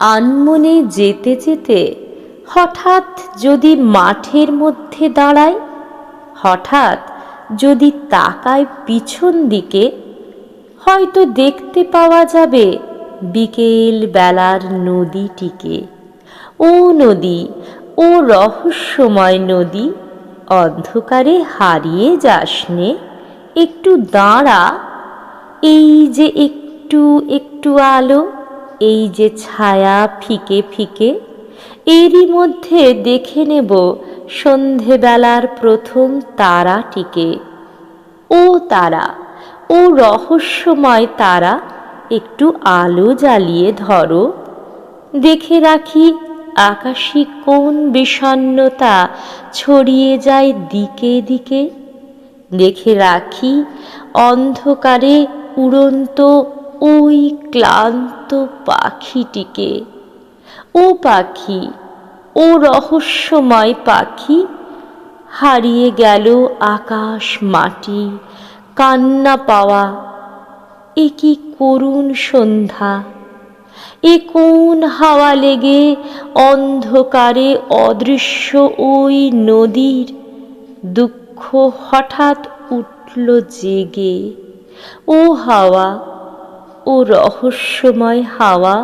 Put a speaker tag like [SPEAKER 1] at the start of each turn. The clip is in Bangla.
[SPEAKER 1] আনমনে যেতে যেতে হঠাৎ যদি মাঠের মধ্যে দাঁড়ায়, হঠাৎ যদি তাকায় পিছন দিকে, হয়তো দেখতে পাওয়া যাবে বিকেল বেলার নদীটিকে। ও নদী, ও রহস্যময় নদী, অন্ধকারে হারিয়ে যাসনে একটু দাঁড়া, এই যে একটু একটু আলো। এই যে ছায়া ফিকে ফিকে, এরই মধ্যে দেখে নেব সন্ধেবেলার প্রথম তারাটিকে। ও তারা, ও রহস্যময় তারা, একটু আলো জ্বালিয়ে ধরো। দেখে রাখি, আকাশী কোন বিষণ্ণতা ছড়িয়ে যায় দিকে দিকে। দেখে রাখি, অন্ধকারে উড়ন্ত ওই ক্লান্ত পাখিটিকে। ও পাখি, ও রহস্যময় পাখি, হারিয়ে গেল আকাশ মাটি, কান্না পাওয়া। এ কি করুণ সন্ধ্যা। এ কোন হাওয়া লেগে অন্ধকারে অদৃশ্য ওই নদীর দুঃখ হঠাৎ উঠল জেগে। ও হাওয়া ও রহস্যময় হাওয়া